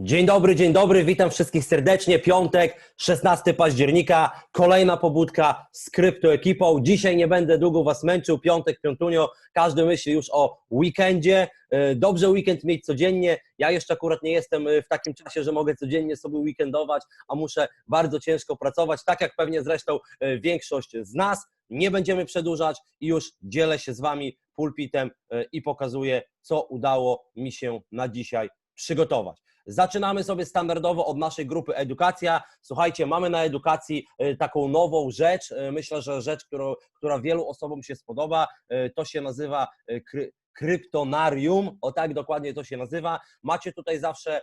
Dzień dobry, dzień dobry, witam wszystkich serdecznie. Piątek, 16 października, kolejna pobudka z kryptoekipą. Dzisiaj nie będę długo Was męczył, piątek, piątunio, każdy myśli już o weekendzie. E, Dobrze weekend mieć codziennie. Ja jeszcze akurat nie jestem e, w takim czasie, że mogę codziennie sobie weekendować, a muszę bardzo ciężko pracować, tak jak pewnie zresztą e, większość z nas. Nie będziemy przedłużać i już dzielę się z Wami pulpitem i pokazuję, co udało mi się na dzisiaj przygotować. Zaczynamy sobie standardowo od naszej grupy Edukacja. Słuchajcie, mamy na edukacji e, taką nową rzecz. E, Myślę, że rzecz, którą, która wielu osobom się spodoba. E, To się nazywa Kryptonarium, o tak dokładnie to się nazywa. Macie tutaj zawsze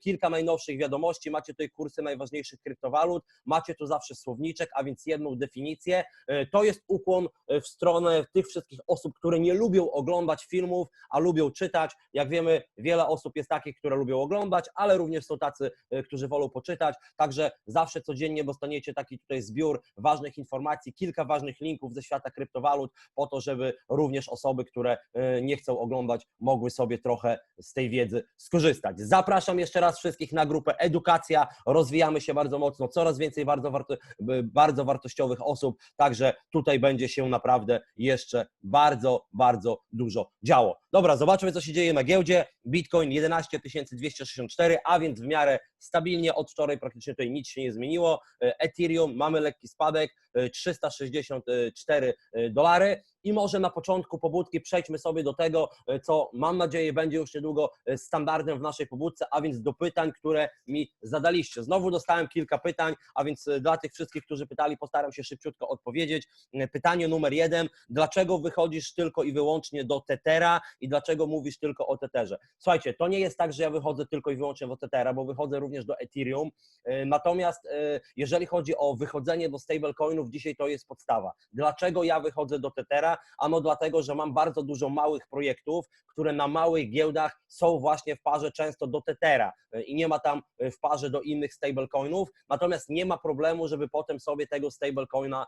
kilka najnowszych wiadomości, macie tutaj kursy najważniejszych kryptowalut, macie tu zawsze słowniczek, a więc jedną definicję. E, To jest ukłon e, w stronę tych wszystkich osób, które nie lubią oglądać filmów, a lubią czytać. Jak wiemy, wiele osób jest takich, które lubią oglądać, ale również są tacy, e, którzy wolą poczytać. Także zawsze codziennie dostaniecie taki tutaj zbiór ważnych informacji, kilka ważnych linków ze świata kryptowalut, po to, żeby również osoby, które nie chcą oglądać, mogły sobie trochę z tej wiedzy skorzystać. Zapraszam jeszcze raz wszystkich na grupę Edukacja. Rozwijamy się bardzo mocno, coraz więcej bardzo, warto, bardzo wartościowych osób, także tutaj będzie się naprawdę jeszcze bardzo, bardzo dużo działo. Dobra, zobaczmy, co się dzieje na giełdzie. Bitcoin 11 264, a więc w miarę stabilnie. Od wczoraj praktycznie tutaj nic się nie zmieniło. Ethereum mamy lekki spadek, e, 364 dolary. I może na początku pobudki przejdźmy sobie do tego, e, co mam nadzieję będzie już niedługo e, standardem w naszej pobudce, a więc do pytań, które mi zadaliście. Znowu dostałem kilka pytań, a więc e, dla tych wszystkich, którzy pytali, postaram się szybciutko odpowiedzieć. E, Pytanie numer jeden. Dlaczego wychodzisz tylko i wyłącznie do Tetera i dlaczego mówisz tylko o Tetherze? Słuchajcie, to nie jest tak, że ja wychodzę tylko i wyłącznie do Tetera, bo wychodzę również do Ethereum. E, Natomiast e, jeżeli chodzi o wychodzenie do stablecoinów, dzisiaj to jest podstawa. Dlaczego ja wychodzę do Tetera? Ano dlatego, że mam bardzo dużo małych projektów, które na małych giełdach są właśnie w parze często do Tetera e, i nie ma tam w parze do innych stablecoinów, natomiast nie ma problemu, żeby potem sobie tego stablecoina,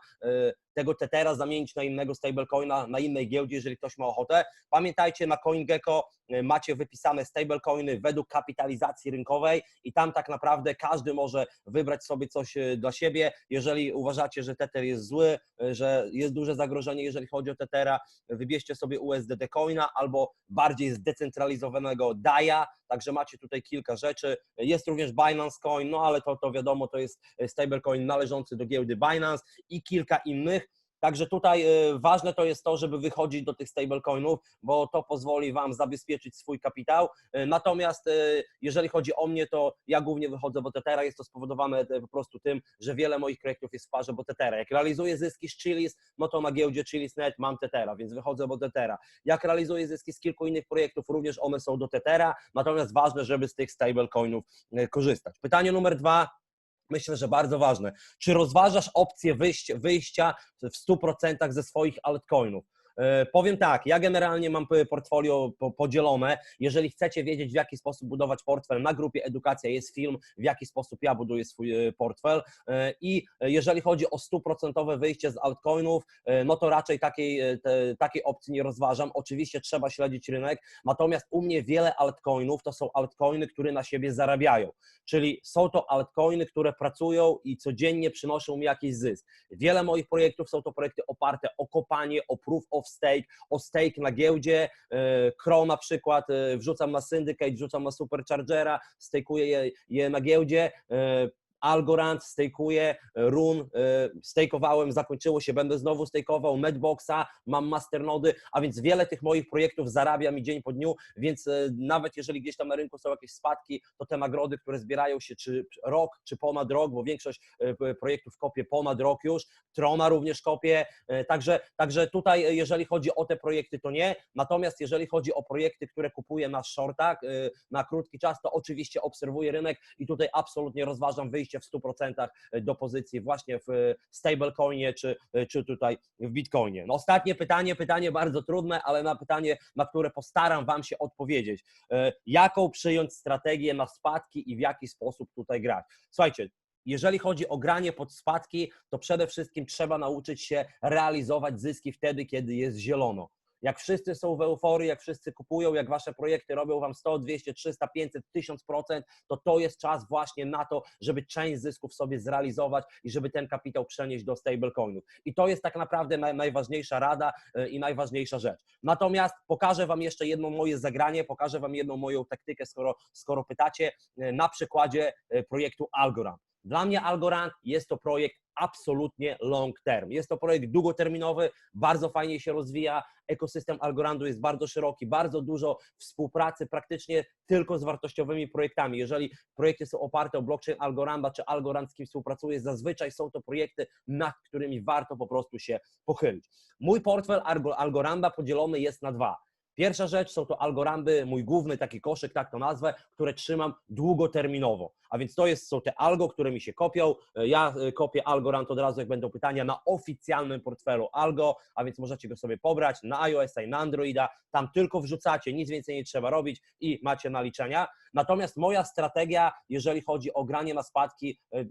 tego Tetera zamienić na innego stablecoina, na innej giełdzie, jeżeli ktoś ma ochotę. Pamiętajcie, na CoinGecko macie wypisane stablecoiny według kapitalizacji rynkowej i tam tak naprawdę każdy może wybrać sobie coś e, dla siebie. Jeżeli uważacie, że Tether jest zły, e, że jest duże zagrożenie, jeżeli chodzi o Tethera, wybierzcie sobie USDT Coina albo bardziej zdecentralizowanego DAIA, także macie tutaj kilka rzeczy. Jest również Binance Coin, no ale to, to wiadomo, to jest stablecoin należący do giełdy Binance i kilka innych. Także tutaj e, ważne to jest to, żeby wychodzić do tych stablecoinów, bo to pozwoli Wam zabezpieczyć swój kapitał. E, Natomiast e, jeżeli chodzi o mnie, to ja głównie wychodzę do Tetera. Jest to spowodowane po prostu tym, że wiele moich projektów jest w parze bo Tetera. Jak realizuję zyski z Chilis, no to na giełdzie Chilis.net mam Tetera, więc wychodzę do Tetera. Jak realizuję zyski z kilku innych projektów, również one są do Tetera, natomiast ważne, żeby z tych stablecoinów korzystać. Pytanie numer dwa, myślę, że bardzo ważne. Czy rozważasz opcję wyjścia, w 100% ze swoich altcoinów? E, Powiem tak, ja generalnie mam portfolio po- podzielone. Jeżeli chcecie wiedzieć, w jaki sposób budować portfel, na grupie Edukacja jest film, w jaki sposób ja buduję swój e, portfel. E, I jeżeli chodzi o 100% wyjście z altcoinów, no to raczej takiej, te, takiej opcji nie rozważam. Oczywiście trzeba śledzić rynek, natomiast u mnie wiele altcoinów to są altcoiny, które na siebie zarabiają. Czyli są to altcoiny, które pracują i codziennie przynoszą mi jakiś zysk. Wiele moich projektów są to projekty oparte o kopanie, o proof of stake, o stake na giełdzie. E, Crow na przykład e, wrzucam na Syndicate, wrzucam na Superchargera, stejkuję je, je na giełdzie. Algorand stejkuję, Run e, stejkowałem, zakończyło się, będę znowu stejkował, Medboxa, mam masternody, a więc wiele tych moich projektów zarabia mi dzień po dniu, więc e, nawet jeżeli gdzieś tam na rynku są jakieś spadki, to te nagrody, które zbierają się czy rok, czy ponad rok, bo większość p- projektów kopie ponad rok już, Trona również kopie, także, także tutaj jeżeli chodzi o te projekty, to nie, natomiast jeżeli chodzi o projekty, które kupuję na shortach, na krótki czas, to oczywiście obserwuję rynek i tutaj absolutnie rozważam wyjście w 100% do pozycji właśnie w e, stablecoinie czy, e, czy tutaj w bitcoinie. No ostatnie pytanie, pytanie bardzo trudne, ale na pytanie, na które postaram Wam się odpowiedzieć. E, Jaką przyjąć strategię na spadki i w jaki sposób tutaj grać? Słuchajcie, jeżeli chodzi o granie pod spadki, to przede wszystkim trzeba nauczyć się realizować zyski wtedy, kiedy jest zielono. Jak wszyscy są w euforii, jak wszyscy kupują, jak wasze projekty robią wam 100, 200, 300, 500, 1000%, to to jest czas właśnie na to, żeby część zysków sobie zrealizować i żeby ten kapitał przenieść do stablecoinów. I to jest tak naprawdę naj, najważniejsza rada y, i najważniejsza rzecz. Natomiast pokażę wam jeszcze jedno moje zagranie, pokażę wam jedną moją taktykę, skoro, skoro pytacie, y, na przykładzie y, projektu Algorand. Dla mnie Algorand jest to projekt absolutnie long term. Jest to projekt długoterminowy, bardzo fajnie się rozwija. Ekosystem Algorandu jest bardzo szeroki, bardzo dużo współpracy praktycznie tylko z wartościowymi projektami. Jeżeli projekty są oparte o blockchain Algoranda, czy Algorand z kim współpracuje, zazwyczaj są to projekty, nad którymi warto po prostu się pochylić. Mój portfel Algoranda podzielony jest na dwa. Pierwsza rzecz są to algorandy, mój główny taki koszyk, tak to nazwę, które trzymam długoterminowo. A więc to jest, są te algo, które mi się kopią. Ja e, kopię algorand od razu, jak będą pytania, na oficjalnym portfelu algo, a więc możecie go sobie pobrać na iOS-a i na Androida. Tam tylko wrzucacie, nic więcej nie trzeba robić i macie naliczenia. Natomiast moja strategia, jeżeli chodzi o granie na spadki, e,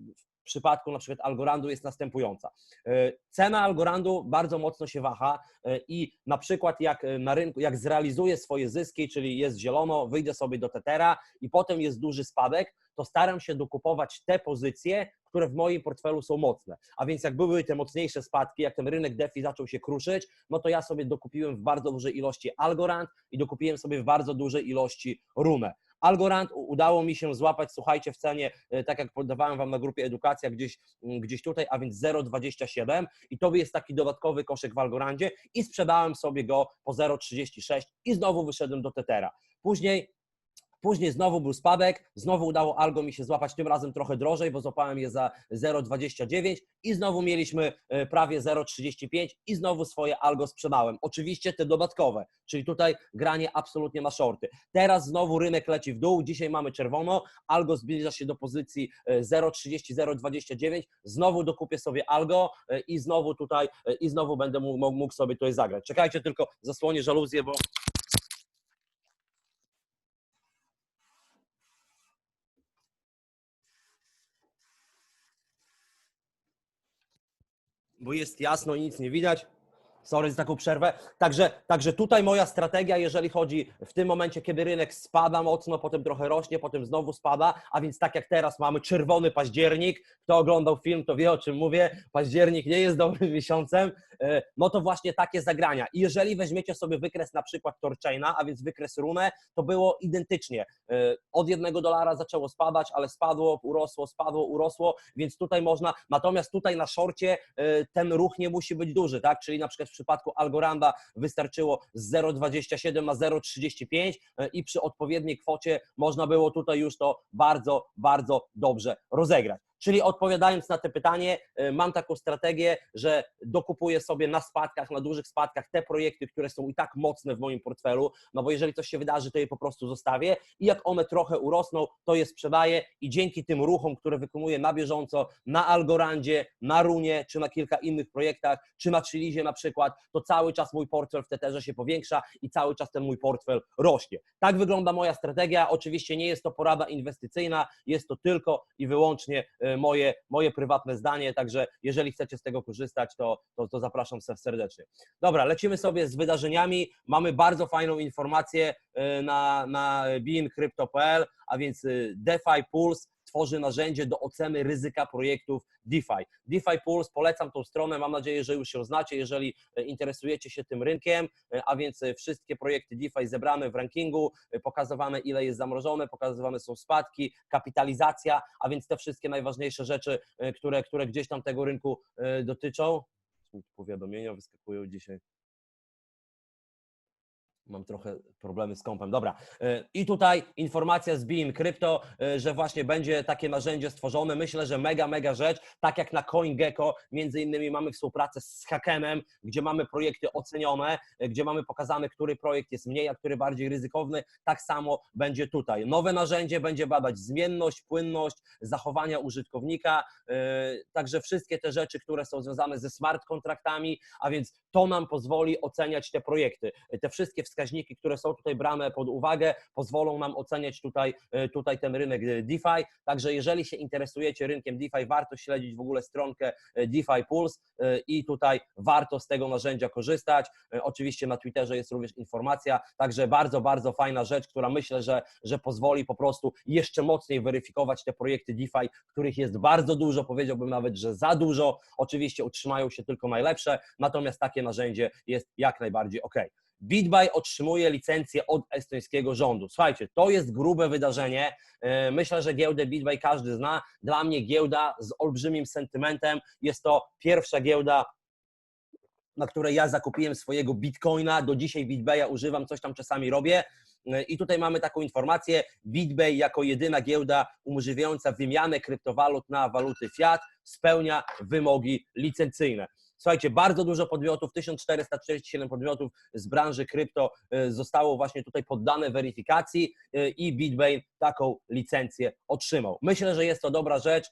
przypadku na przykład Algorandu jest następująca. E, cena Algorandu bardzo mocno się waha e, i na przykład jak e, na rynku, jak zrealizuję swoje zyski, czyli jest zielono, wyjdę sobie do Tetera i potem jest duży spadek, to staram się dokupować te pozycje, które w moim portfelu są mocne. A więc jak były te mocniejsze spadki, jak ten rynek DeFi zaczął się kruszyć, no to ja sobie dokupiłem w bardzo dużej ilości Algorand i dokupiłem sobie w bardzo dużej ilości Runę. Algorand udało mi się złapać, słuchajcie, w cenie, e, tak jak podawałem Wam na grupie Edukacja, gdzieś, gdzieś tutaj, a więc 0,27 i to jest taki dodatkowy koszyk w Algorandzie i sprzedałem sobie go po 0,36 i znowu wyszedłem do Tetera. Później Później znowu był spadek, znowu udało Algo mi się złapać, tym razem trochę drożej, bo złapałem je za 0,29 i znowu mieliśmy e, prawie 0,35 i znowu swoje Algo sprzedałem. Oczywiście te dodatkowe, czyli tutaj granie absolutnie na shorty. Teraz znowu rynek leci w dół, dzisiaj mamy czerwono, Algo zbliża się do pozycji 0,30, e, 0,29, znowu dokupię sobie Algo e, i znowu tutaj, i znowu będę mógł, mógł sobie tutaj zagrać. Czekajcie tylko, zasłonię żaluzję, bo bo jest jasno i nic nie widać. Sorry za taką przerwę. Także, także tutaj moja strategia, jeżeli chodzi w tym momencie, kiedy rynek spada mocno, potem trochę rośnie, potem znowu spada, a więc tak jak teraz mamy czerwony październik, kto oglądał film, to wie o czym mówię, październik nie jest dobrym miesiącem, e, no to właśnie takie zagrania. I jeżeli weźmiecie sobie wykres na przykład Torchaina, a więc wykres Runę, to było identycznie. E, od jednego dolara zaczęło spadać, ale spadło, urosło, spadło, urosło, więc tutaj można, natomiast tutaj na szorcie e, ten ruch nie musi być duży, tak? Czyli na przykład przypadku Algoranda wystarczyło z 0,27 na 0,35 i przy odpowiedniej kwocie można było tutaj już to bardzo, bardzo dobrze rozegrać. Czyli odpowiadając na te pytanie, y, mam taką strategię, że dokupuję sobie na spadkach, na dużych spadkach te projekty, które są i tak mocne w moim portfelu, no bo jeżeli coś się wydarzy, to je po prostu zostawię i jak one trochę urosną, to je sprzedaję i dzięki tym ruchom, które wykonuję na bieżąco, na Algorandzie, na Runie, czy na kilka innych projektach, czy na Chilizie na przykład, to cały czas mój portfel w Tetherze się powiększa i cały czas ten mój portfel rośnie. Tak wygląda moja strategia. Oczywiście nie jest to porada inwestycyjna, jest to tylko i wyłącznie E, moje, moje prywatne zdanie, także jeżeli chcecie z tego korzystać, to, to, to zapraszam serdecznie. Dobra, lecimy sobie z wydarzeniami. Mamy bardzo fajną informację e, na, na beamcrypto.pl, a więc e, DeFi Pulse tworzy narzędzie do oceny ryzyka projektów DeFi. DeFi Pulse, polecam tą stronę, mam nadzieję, że już się znacie, jeżeli e, interesujecie się tym rynkiem, e, a więc e, wszystkie projekty DeFi zebrane w rankingu, pokazywane ile jest zamrożone, pokazywane są spadki, kapitalizacja, a więc te wszystkie najważniejsze rzeczy, które, które gdzieś tam tego rynku dotyczą. Powiadomienia wyskakują dzisiaj Mam trochę problemy z kompem. Dobra. E, I tutaj informacja z Beam Crypto, e, że właśnie będzie takie narzędzie stworzone. Myślę, że mega, mega rzecz. Tak jak na CoinGecko, między innymi mamy współpracę z Hakenem, gdzie mamy projekty ocenione, e, gdzie mamy pokazane, który projekt jest mniej, a który bardziej ryzykowny. Tak samo będzie tutaj. Nowe narzędzie będzie badać zmienność, płynność, zachowania użytkownika. Także wszystkie te rzeczy, które są związane ze smart kontraktami, a więc to nam pozwoli oceniać te projekty. Te wszystkie wskazania wskaźniki, które są tutaj brane pod uwagę, pozwolą nam oceniać tutaj, tutaj ten rynek DeFi. Także jeżeli się interesujecie rynkiem DeFi, warto śledzić w ogóle stronkę DeFi Pulse i tutaj warto z tego narzędzia korzystać. Oczywiście na Twitterze jest również informacja, także bardzo, bardzo fajna rzecz, która myślę, że, że pozwoli po prostu jeszcze mocniej weryfikować te projekty DeFi, których jest bardzo dużo, powiedziałbym nawet, że za dużo. Oczywiście utrzymają się tylko najlepsze, natomiast takie narzędzie jest jak najbardziej ok. BitBuy otrzymuje licencję od estońskiego rządu. Słuchajcie, to jest grube wydarzenie. E, myślę, że giełdę BitBuy każdy zna. Dla mnie giełda z olbrzymim sentymentem. Jest to pierwsza giełda na której ja zakupiłem swojego bitcoina. Do dzisiaj BitBaya używam, coś tam czasami robię. I tutaj mamy taką informację. BitBay jako jedyna giełda umożliwiająca wymianę kryptowalut na waluty fiat spełnia wymogi licencyjne. Słuchajcie, bardzo dużo podmiotów, 1447 podmiotów z branży krypto e, zostało właśnie tutaj poddane weryfikacji e, i BitBay taką licencję otrzymał. Myślę, że jest to dobra rzecz.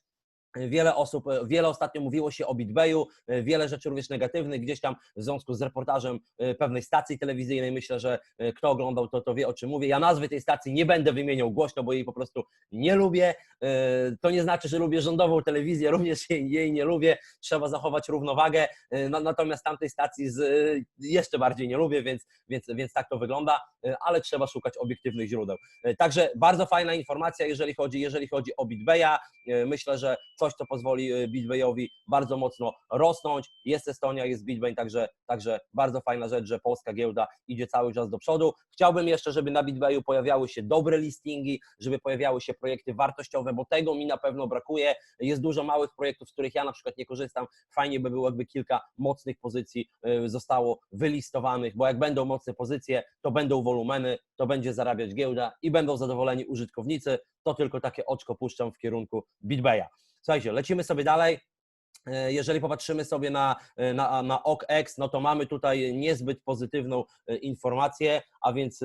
Wiele osób, wiele ostatnio mówiło się o BitBayu, wiele rzeczy również negatywnych, gdzieś tam w związku z reportażem e, pewnej stacji telewizyjnej. Myślę, że e, kto oglądał, to, to wie o czym mówię. Ja nazwy tej stacji nie będę wymieniał głośno, bo jej po prostu nie lubię. E, to nie znaczy, że lubię rządową telewizję, również jej, nie lubię. Trzeba zachować równowagę. Natomiast tamtej stacji jeszcze bardziej nie lubię, więc, więc, więc tak to wygląda, ale trzeba szukać obiektywnych źródeł. Także bardzo fajna informacja, jeżeli chodzi, jeżeli chodzi o BitBaya. Myślę, że coś coś, co pozwoli y, BitBayowi bardzo mocno rosnąć. Jest Estonia, jest BitBay, także, także bardzo fajna rzecz, że polska giełda idzie cały czas do przodu. Chciałbym jeszcze, żeby na BitBayu pojawiały się dobre listingi, żeby pojawiały się projekty wartościowe, bo tego mi na pewno brakuje. Jest dużo małych projektów, z których ja na przykład nie korzystam. Fajnie by było, jakby kilka mocnych pozycji y, zostało wylistowanych, bo jak będą mocne pozycje, to będą wolumeny, to będzie zarabiać giełda i będą zadowoleni użytkownicy. To tylko takie oczko puszczam w kierunku BitBaya. Słuchajcie, lecimy sobie dalej. E, jeżeli popatrzymy sobie na, e, na, na OKX, no to mamy tutaj niezbyt pozytywną e, informację, a więc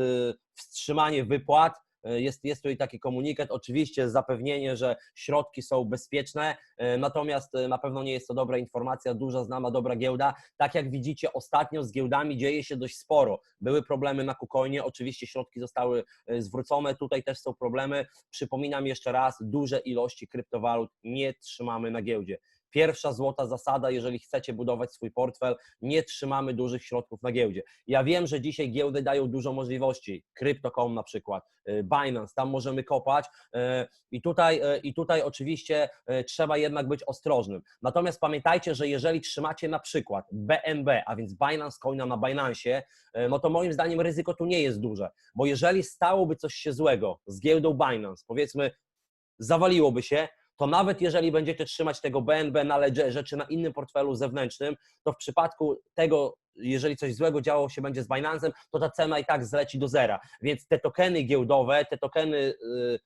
wstrzymanie wypłat jest, jest tutaj taki komunikat, oczywiście zapewnienie, że środki są bezpieczne, e, natomiast e, na pewno nie jest to dobra informacja, duża, znana, dobra giełda. Tak jak widzicie, ostatnio z giełdami dzieje się dość sporo. Były problemy na Kucoinie, oczywiście środki zostały zwrócone, tutaj też są problemy. Przypominam jeszcze raz, duże ilości kryptowalut nie trzymamy na giełdzie. Pierwsza złota zasada, jeżeli chcecie budować swój portfel, nie trzymamy dużych środków na giełdzie. Ja wiem, że dzisiaj giełdy dają dużo możliwości, Crypto.com na przykład, y, Binance, tam możemy kopać y, i tutaj, y, i tutaj oczywiście trzeba jednak być ostrożnym. Natomiast pamiętajcie, że jeżeli trzymacie na przykład BNB, a więc Binance Coina na Binance, no to moim zdaniem ryzyko tu nie jest duże, bo jeżeli stałoby coś się złego z giełdą Binance, powiedzmy zawaliłoby się, to nawet jeżeli będziecie trzymać tego BNB na ledgerze czy na innym portfelu zewnętrznym, to w przypadku tego, jeżeli coś złego działo się będzie z Binance'em, to ta cena i tak zleci do zera. Więc te tokeny giełdowe, te tokeny y,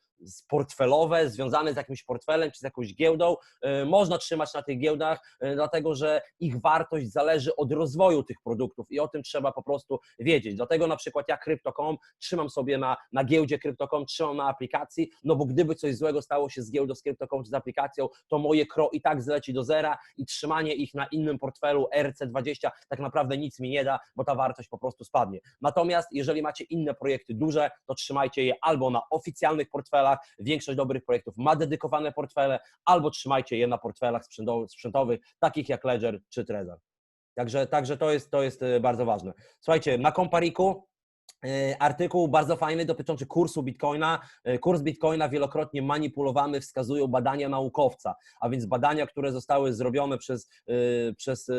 portfelowe, związane z jakimś portfelem czy z jakąś giełdą, y, można trzymać na tych giełdach, y, dlatego że ich wartość zależy od rozwoju tych produktów i o tym trzeba po prostu wiedzieć. Dlatego na przykład ja Crypto.com trzymam sobie na, na giełdzie Crypto.com, trzymam na aplikacji, no bo gdyby coś złego stało się z giełdą, z Crypto.com czy z aplikacją, to moje KRO i tak zleci do zera i trzymanie ich na innym portfelu RC20 tak naprawdę nic mi nie da, bo ta wartość po prostu spadnie. Natomiast jeżeli macie inne projekty duże, to trzymajcie je albo na oficjalnych portfelach, portfelach. Większość dobrych projektów ma dedykowane portfele, albo trzymajcie je na portfelach sprzętowych, takich jak Ledger czy Trezor. Także, także to, jest, to jest e, bardzo ważne. Słuchajcie, na Kompariku e, artykuł bardzo fajny dotyczący kursu Bitcoina. E, kurs Bitcoina wielokrotnie manipulowany wskazują badania naukowca, a więc badania, które zostały zrobione przez, przez,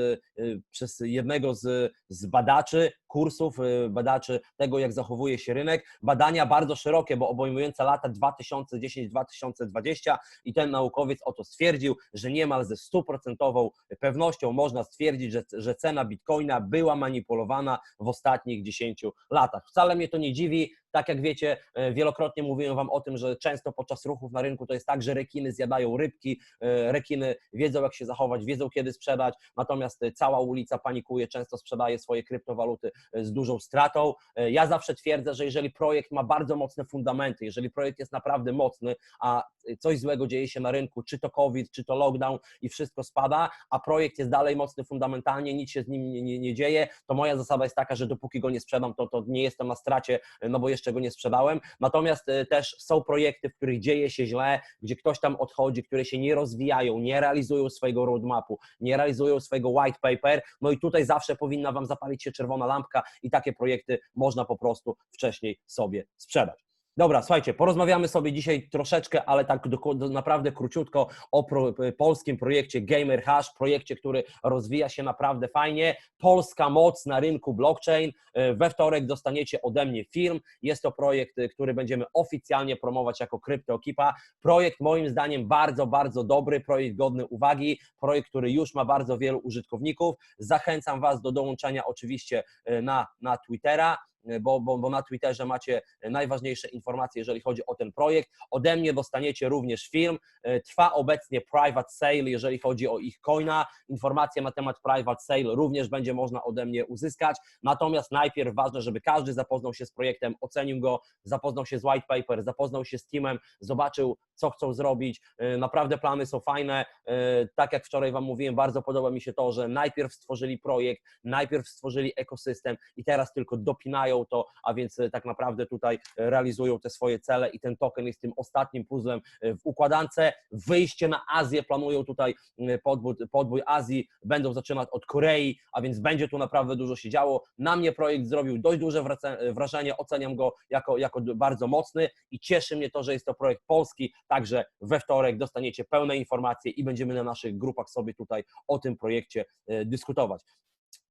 przez jednego z, z badaczy, kursów, y, badaczy tego, jak zachowuje się rynek. Badania bardzo szerokie, bo obejmujące lata 2010-2020 i ten naukowiec oto stwierdził, że niemal ze stuprocentową pewnością można stwierdzić, że, że cena bitcoina była manipulowana w ostatnich 10 latach. Wcale mnie to nie dziwi. Tak jak wiecie, e, wielokrotnie mówiłem Wam o tym, że często podczas ruchów na rynku to jest tak, że rekiny zjadają rybki, e, rekiny wiedzą jak się zachować, wiedzą kiedy sprzedać, natomiast e, cała ulica panikuje, często sprzedaje swoje kryptowaluty z dużą stratą. Ja zawsze twierdzę, że jeżeli projekt ma bardzo mocne fundamenty, jeżeli projekt jest naprawdę mocny, a coś złego dzieje się na rynku, czy to COVID, czy to lockdown i wszystko spada, a projekt jest dalej mocny fundamentalnie, nic się z nim nie, nie, nie dzieje, to moja zasada jest taka, że dopóki go nie sprzedam, to, to nie jestem na stracie, no bo jeszcze go nie sprzedałem. Natomiast e, też są projekty, w których dzieje się źle, gdzie ktoś tam odchodzi, które się nie rozwijają, nie realizują swojego roadmapu, nie realizują swojego white paper, no i tutaj zawsze powinna Wam zapalić się czerwona lampka i takie projekty można po prostu wcześniej sobie sprzedać. Dobra, słuchajcie, porozmawiamy sobie dzisiaj troszeczkę, ale tak do, do, naprawdę króciutko o pro, polskim projekcie Gamer Hash, projekcie, który rozwija się naprawdę fajnie. Polska moc na rynku blockchain. E, We wtorek dostaniecie ode mnie film. Jest to projekt, e, który będziemy oficjalnie promować jako CryptoEkipa. Projekt moim zdaniem bardzo, bardzo dobry, projekt godny uwagi, projekt, który już ma bardzo wielu użytkowników. Zachęcam Was do dołączenia oczywiście e, na, na Twittera bo, bo, bo na Twitterze macie najważniejsze informacje, jeżeli chodzi o ten projekt. Ode mnie dostaniecie również film. E, Trwa obecnie private sale, jeżeli chodzi o ich coina. Informacje na temat private sale również będzie można ode mnie uzyskać. Natomiast najpierw ważne, żeby każdy zapoznał się z projektem, ocenił go, zapoznał się z white paper, zapoznał się z teamem, zobaczył, co chcą zrobić. E, Naprawdę plany są fajne. E, Tak jak wczoraj Wam mówiłem, bardzo podoba mi się to, że najpierw stworzyli projekt, najpierw stworzyli ekosystem i teraz tylko dopinają to, a więc e, tak naprawdę tutaj realizują te swoje cele i ten token jest tym ostatnim puzzlem w układance. Wyjście na Azję planują tutaj podbój, podbój Azji, będą zaczynać od Korei, a więc będzie tu naprawdę dużo się działo. Na mnie projekt zrobił dość duże wrażenie, oceniam go jako, jako bardzo mocny i cieszy mnie to, że jest to projekt polski, także we wtorek dostaniecie pełne informacje i będziemy na naszych grupach sobie tutaj o tym projekcie e, dyskutować.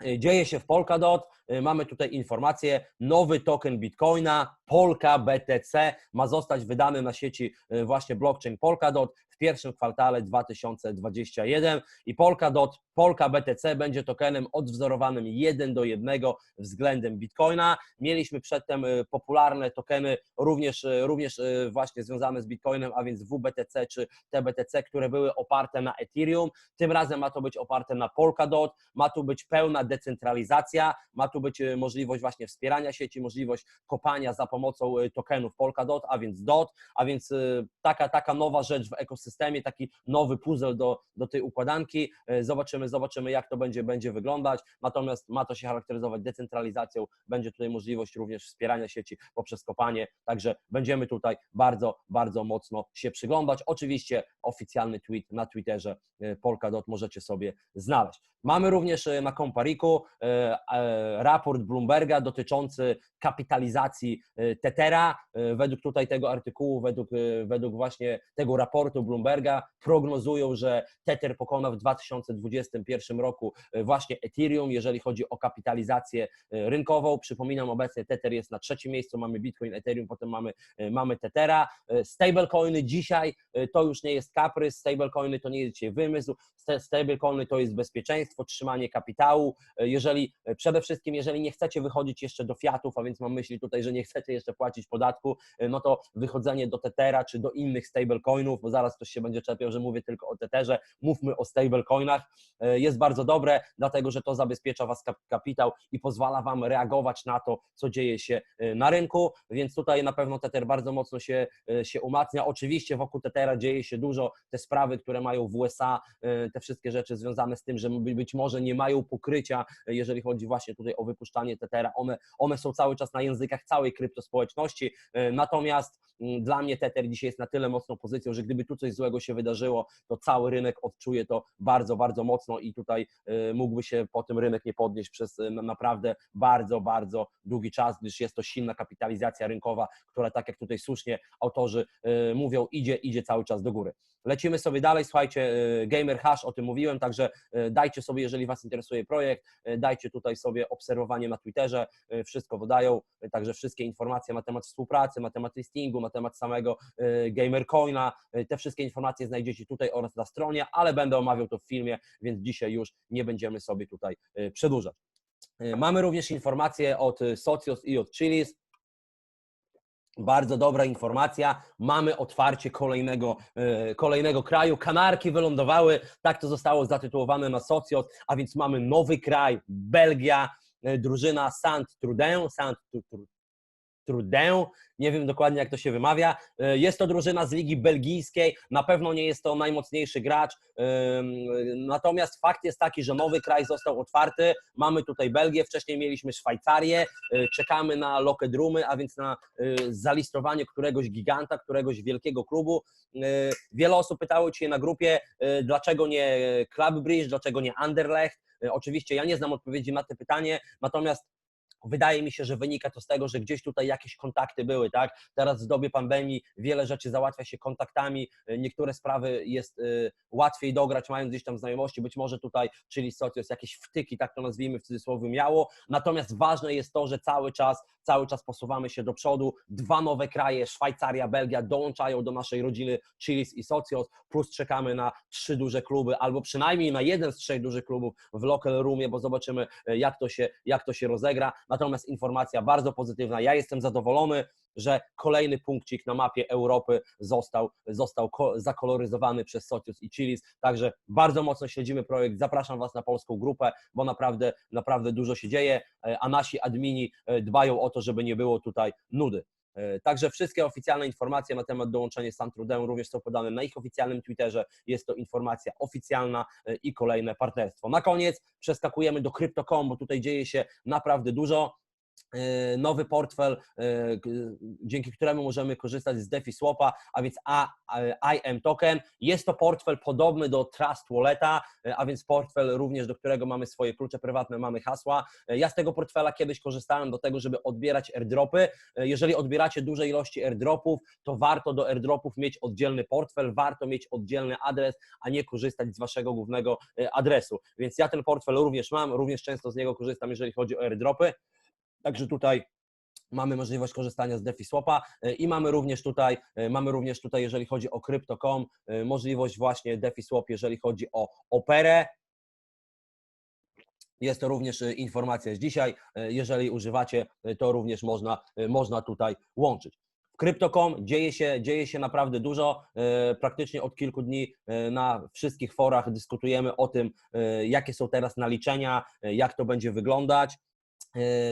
E, Dzieje się w Polkadot. E, Mamy tutaj informację. Nowy token Bitcoina, Polka BTC, ma zostać wydany na sieci e, właśnie blockchain Polkadot w pierwszym kwartale 2021 i Polkadot, Polka BTC będzie tokenem odwzorowanym 1 do 1 względem Bitcoina. Mieliśmy przedtem popularne tokeny również, również właśnie związane z Bitcoinem, a więc WBTC czy TBTC, które były oparte na Ethereum. Tym razem ma to być oparte na Polkadot, ma tu być pełna decentralizacja, ma tu być e, możliwość właśnie wspierania sieci, możliwość kopania za pomocą e, tokenów Polkadot, a więc DOT, a więc e, taka, taka nowa rzecz w ekosystemie, taki nowy puzzle do, do tej układanki. Zobaczymy, zobaczymy jak to będzie, będzie wyglądać, natomiast ma to się charakteryzować decentralizacją, będzie tutaj możliwość również wspierania sieci poprzez kopanie, także będziemy tutaj bardzo, bardzo mocno się przyglądać. Oczywiście oficjalny tweet na Twitterze Polkadot możecie sobie znaleźć. Mamy również na Kompariku e, e, raport Bloomberga dotyczący kapitalizacji e, Tethera. E, Według tutaj tego artykułu, według, według właśnie tego raportu Bloomberga prognozują, że Tether pokona w 2021 roku właśnie Ethereum, jeżeli chodzi o kapitalizację rynkową. Przypominam, obecnie Tether jest na trzecim miejscu, mamy Bitcoin, Ethereum, potem mamy, mamy Tethera. E, Stablecoiny dzisiaj to już nie jest kaprys, stablecoiny to nie jest dzisiaj wymysł, Sta- stablecoiny to jest bezpieczeństwo, trzymanie kapitału. E, Jeżeli e, przede wszystkim, jeżeli nie chcecie wychodzić jeszcze do fiatów, a więc mam myśli tutaj, że nie chcecie jeszcze płacić podatku, e, no to wychodzenie do Tethera czy do innych stablecoinów, bo zaraz ktoś się będzie czepiał, że mówię tylko o Tetherze, mówmy o stablecoinach, jest bardzo dobre, dlatego że to zabezpiecza Was kap- kapitał i pozwala Wam reagować na to, co dzieje się na rynku, więc tutaj na pewno Tether bardzo mocno się, się umacnia. Oczywiście wokół Tethera dzieje się dużo, te sprawy, które mają w USA, te wszystkie rzeczy związane z tym, że by- być może nie mają pokrycia, jeżeli chodzi właśnie tutaj o wypuszczanie Tethera, one, one są cały czas na językach całej kryptospołeczności, e, natomiast mm, dla mnie Tether dzisiaj jest na tyle mocną pozycją, że gdyby tu coś złego się wydarzyło, to cały rynek odczuje to bardzo, bardzo mocno i tutaj e, mógłby się po tym rynek nie podnieść przez e, na- naprawdę bardzo, bardzo długi czas, gdyż jest to silna kapitalizacja rynkowa, która tak jak tutaj słusznie autorzy mówią, idzie, idzie cały czas do góry. Lecimy sobie dalej, słuchajcie, Gamer Hash, o tym mówiłem, także dajcie sobie, jeżeli Was interesuje projekt, dajcie tutaj sobie obserwowanie na Twitterze, e, wszystko podają, e, także wszystkie informacje na temat współpracy, na temat listingu, na temat samego e, Gamercoina, e, te wszystkie informacje znajdziecie tutaj oraz na stronie, ale będę omawiał to w filmie, więc dzisiaj już nie będziemy sobie tutaj e, przedłużać. E, Mamy również informacje od e, Socios i od Chilis, Bardzo dobra informacja. Mamy otwarcie kolejnego, e, kolejnego kraju. Kanarki wylądowały, tak to zostało zatytułowane na Socios, a więc mamy nowy kraj, Belgia, e, drużyna Saint-Trudin, saint Trudin, nie wiem dokładnie jak to się wymawia. E, Jest to drużyna z Ligi Belgijskiej, na pewno nie jest to najmocniejszy gracz, natomiast fakt jest taki, że nowy kraj został otwarty. Mamy tutaj Belgię, wcześniej mieliśmy Szwajcarię, e, czekamy na locket roomy, a więc na e, zalistowanie któregoś giganta, któregoś wielkiego klubu. Wiele osób pytało Cię na grupie, dlaczego nie Club Bridge, dlaczego nie Anderlecht. Oczywiście ja nie znam odpowiedzi na to pytanie, natomiast Wydaje mi się, że wynika to z tego, że gdzieś tutaj jakieś kontakty były, tak? Teraz w dobie pandemii wiele rzeczy załatwia się kontaktami, e, niektóre sprawy jest y, łatwiej dograć, mając gdzieś tam znajomości, być może tutaj, czyli Socios jakieś wtyki, tak to nazwijmy w cudzysłowie, miało, natomiast ważne jest to, że cały czas, cały czas posuwamy się do przodu, dwa nowe kraje, Szwajcaria, Belgia dołączają do naszej rodziny Chilis i Socios, plus czekamy na trzy duże kluby, albo przynajmniej na jeden z trzech dużych klubów w local roomie, bo zobaczymy e, jak to się, jak to się rozegra. Natomiast informacja bardzo pozytywna. Ja jestem zadowolony, że kolejny punkcik na mapie Europy został, został ko- zakoloryzowany przez Socios i Chilis. Także bardzo mocno śledzimy projekt. Zapraszam Was na polską grupę, bo naprawdę, naprawdę dużo się dzieje, e, a nasi admini e, dbają o to, żeby nie było tutaj nudy. E, Także wszystkie oficjalne informacje na temat dołączenia Santrudem również są podane na ich oficjalnym Twitterze. Jest to informacja oficjalna e, i kolejne partnerstwo. Na koniec przeskakujemy do Crypto.com, bo tutaj dzieje się naprawdę dużo. E, Nowy portfel, e, dzięki któremu możemy korzystać z DeFi Swapa, a więc a- IM Token. Jest to portfel podobny do Trust Walleta, e, a więc portfel również, do którego mamy swoje klucze prywatne, mamy hasła. E, Ja z tego portfela kiedyś korzystałem do tego, żeby odbierać airdropy. E, Jeżeli odbieracie duże ilości airdropów, to warto do airdropów mieć oddzielny portfel, warto mieć oddzielny adres, a nie korzystać z waszego głównego e, adresu. Więc ja ten portfel również mam, również często z niego korzystam, jeżeli chodzi o airdropy. Także tutaj mamy możliwość korzystania z DeFi-Swapa e, i mamy również tutaj, e, mamy również tutaj, jeżeli chodzi o Crypto.com, e, możliwość właśnie DeFi-Swap, jeżeli chodzi o Operę. Jest to również informacja z dzisiaj. Jeżeli używacie, to również można, można tutaj łączyć. W Crypto.com dzieje się, dzieje się naprawdę dużo. Praktycznie od kilku dni na wszystkich forach dyskutujemy o tym, jakie są teraz naliczenia, jak to będzie wyglądać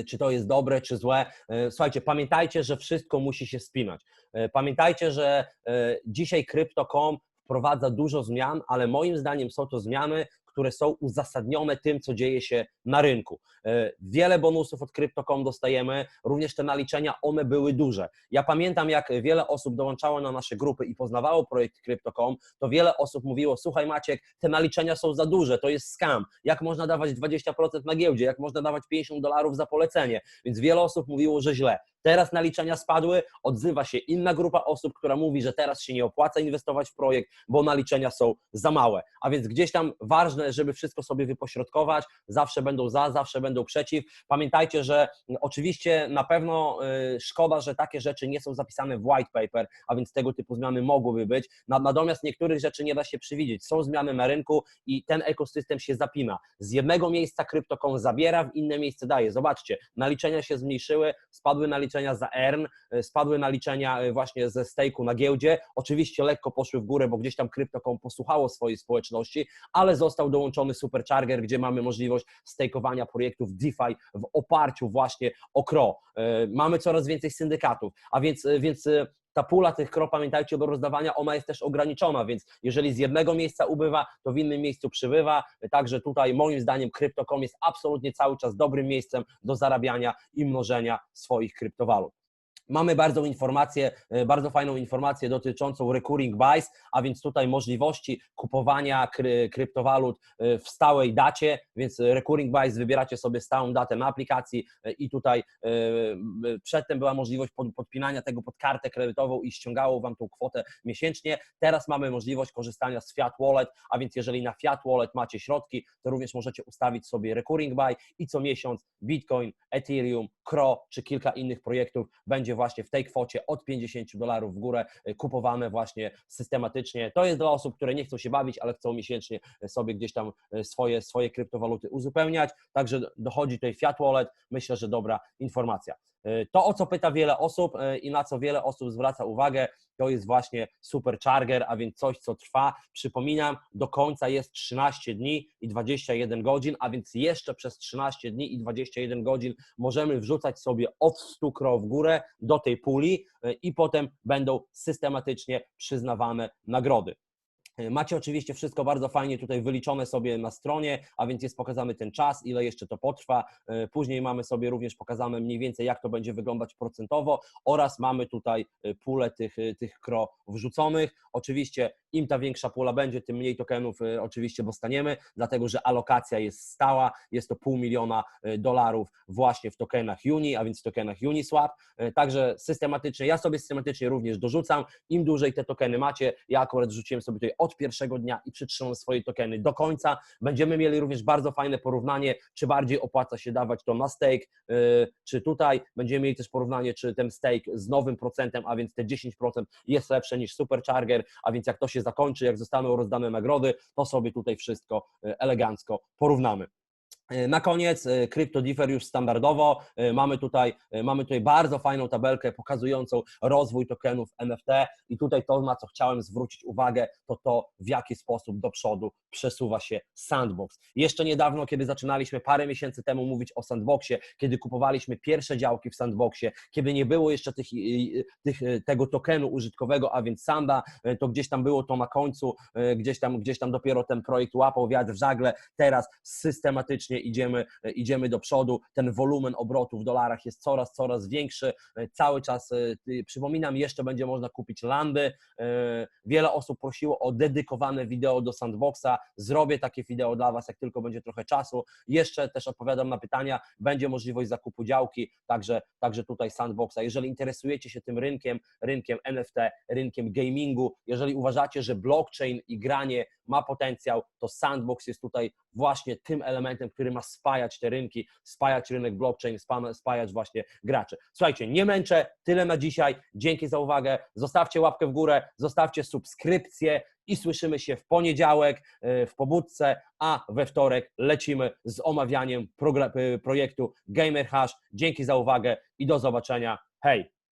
czy to jest dobre, czy złe. E, Słuchajcie, pamiętajcie, że wszystko musi się spinać. E, Pamiętajcie, że e, dzisiaj Crypto.com wprowadza dużo zmian, ale moim zdaniem są to zmiany, które są uzasadnione tym, co dzieje się na rynku. E, Wiele bonusów od Crypto.com dostajemy, również te naliczenia, one były duże. Ja pamiętam, jak wiele osób dołączało na nasze grupy i poznawało projekt Crypto.com, to wiele osób mówiło, słuchaj Maciek, te naliczenia są za duże, to jest scam. Jak można dawać 20% na giełdzie? Jak można dawać 50 dolarów za polecenie? Więc wiele osób mówiło, że źle. Teraz naliczenia spadły, odzywa się inna grupa osób, która mówi, że teraz się nie opłaca inwestować w projekt, bo naliczenia są za małe. A więc gdzieś tam ważne, żeby wszystko sobie wypośrodkować, zawsze będą za, zawsze będą przeciw. Pamiętajcie, że oczywiście na pewno y, szkoda, że takie rzeczy nie są zapisane w white paper, a więc tego typu zmiany mogłyby być. Na- Natomiast niektórych rzeczy nie da się przewidzieć. Są zmiany na rynku i ten ekosystem się zapina. Z jednego miejsca Crypto.com zabiera, w inne miejsce daje. Zobaczcie, naliczenia się zmniejszyły, spadły naliczenia za ERN, y, spadły naliczenia y, właśnie ze stake'u na giełdzie. Oczywiście lekko poszły w górę, bo gdzieś tam Crypto.com posłuchało swojej społeczności, ale został dołączony Supercharger, gdzie mamy możliwość stakeowania projektów DeFi w oparciu właśnie o KRO. Y, Mamy coraz więcej syndykatów, a więc, więc ta pula tych KRO, pamiętajcie, do rozdawania, ona jest też ograniczona, więc jeżeli z jednego miejsca ubywa, to w innym miejscu przybywa. Także tutaj moim zdaniem Crypto.com jest absolutnie cały czas dobrym miejscem do zarabiania i mnożenia swoich kryptowalut. Mamy bardzo informację, e, bardzo fajną informację dotyczącą recurring buys, a więc tutaj możliwości kupowania kry, kryptowalut e, w stałej dacie, więc recurring buys wybieracie sobie stałą datę na aplikacji e, i tutaj przedtem była możliwość pod, podpinania tego pod kartę kredytową i ściągało Wam tą kwotę miesięcznie. Teraz mamy możliwość korzystania z Fiat Wallet, a więc jeżeli na Fiat Wallet macie środki, to również możecie ustawić sobie recurring buy i co miesiąc Bitcoin, Ethereum, CRO czy kilka innych projektów będzie właśnie w tej kwocie od 50 dolarów w górę y, kupowane właśnie systematycznie. To jest dla osób, które nie chcą się bawić, ale chcą miesięcznie sobie gdzieś tam y, swoje, swoje kryptowaluty uzupełniać. Także dochodzi tutaj Fiat Wallet. Myślę, że dobra informacja. To, o co pyta wiele osób y, i na co wiele osób zwraca uwagę, to jest właśnie Supercharger, a więc coś, co trwa. Przypominam, do końca jest 13 dni i 21 godzin, a więc jeszcze przez 13 dni i 21 godzin możemy wrzucać sobie od 100 krow w górę do tej puli y, i potem będą systematycznie przyznawane nagrody. Y, Macie oczywiście wszystko bardzo fajnie tutaj wyliczone sobie na stronie, a więc jest pokazany ten czas, ile jeszcze to potrwa. Y, Później mamy sobie również pokazane mniej więcej, jak to będzie wyglądać procentowo oraz mamy tutaj y, pulę tych, tych kro wrzuconych. Oczywiście im ta większa pula będzie, tym mniej tokenów oczywiście dostaniemy, dlatego że alokacja jest stała, jest to pół miliona dolarów właśnie w tokenach Uni, a więc w tokenach Uniswap. Także systematycznie, ja sobie systematycznie również dorzucam, im dłużej te tokeny macie, ja akurat rzuciłem sobie tutaj od pierwszego dnia i przytrzymam swoje tokeny do końca. Będziemy mieli również bardzo fajne porównanie, czy bardziej opłaca się dawać to na stake, yy, czy tutaj. Będziemy mieli też porównanie, czy ten stake z nowym procentem, a więc te 10% jest lepsze niż Supercharger, a więc jak to się zakończy, jak zostaną rozdane nagrody, to sobie tutaj wszystko yy, elegancko porównamy. Yy, Na koniec yy, CryptoDiffer już standardowo. Yy, Mamy tutaj, mamy tutaj bardzo fajną tabelkę pokazującą rozwój tokenów NFT i tutaj to, na co chciałem zwrócić uwagę, to to, w jaki sposób do przodu przesuwa się Sandbox. Jeszcze niedawno, kiedy zaczynaliśmy parę miesięcy temu mówić o Sandboxie, kiedy kupowaliśmy pierwsze działki w Sandboxie, kiedy nie było jeszcze tych, tych, tego tokenu użytkowego, a więc Sanda, to gdzieś tam było to na końcu, gdzieś tam, gdzieś tam dopiero ten projekt łapał wiatr w żagle. Teraz systematycznie idziemy, yy, idziemy do przodu. Ten wolumen obrotu w dolarach jest coraz, coraz większy. Yy, Cały czas, yy, przypominam, jeszcze będzie można kupić landy. Wiele osób prosiło o dedykowane wideo do Sandboxa. Zrobię takie wideo dla Was, jak tylko będzie trochę czasu. Jeszcze też odpowiadam na pytania. Będzie możliwość zakupu działki, także, także tutaj Sandboxa. Jeżeli interesujecie się tym rynkiem, rynkiem NFT, rynkiem gamingu, jeżeli uważacie, że blockchain i granie ma potencjał, to Sandbox jest tutaj właśnie tym elementem, który ma spajać te rynki, spajać rynek blockchain, spa- spajać właśnie graczy. Słuchajcie, nie męczę, tyle na dzisiaj. Dzięki za uwagę. Zostawcie łapkę w górę, zostawcie subskrypcję i słyszymy się w poniedziałek e, w pobudce, a we wtorek lecimy z omawianiem e, projektu Gamer Hash. Dzięki za uwagę i do zobaczenia. Hej!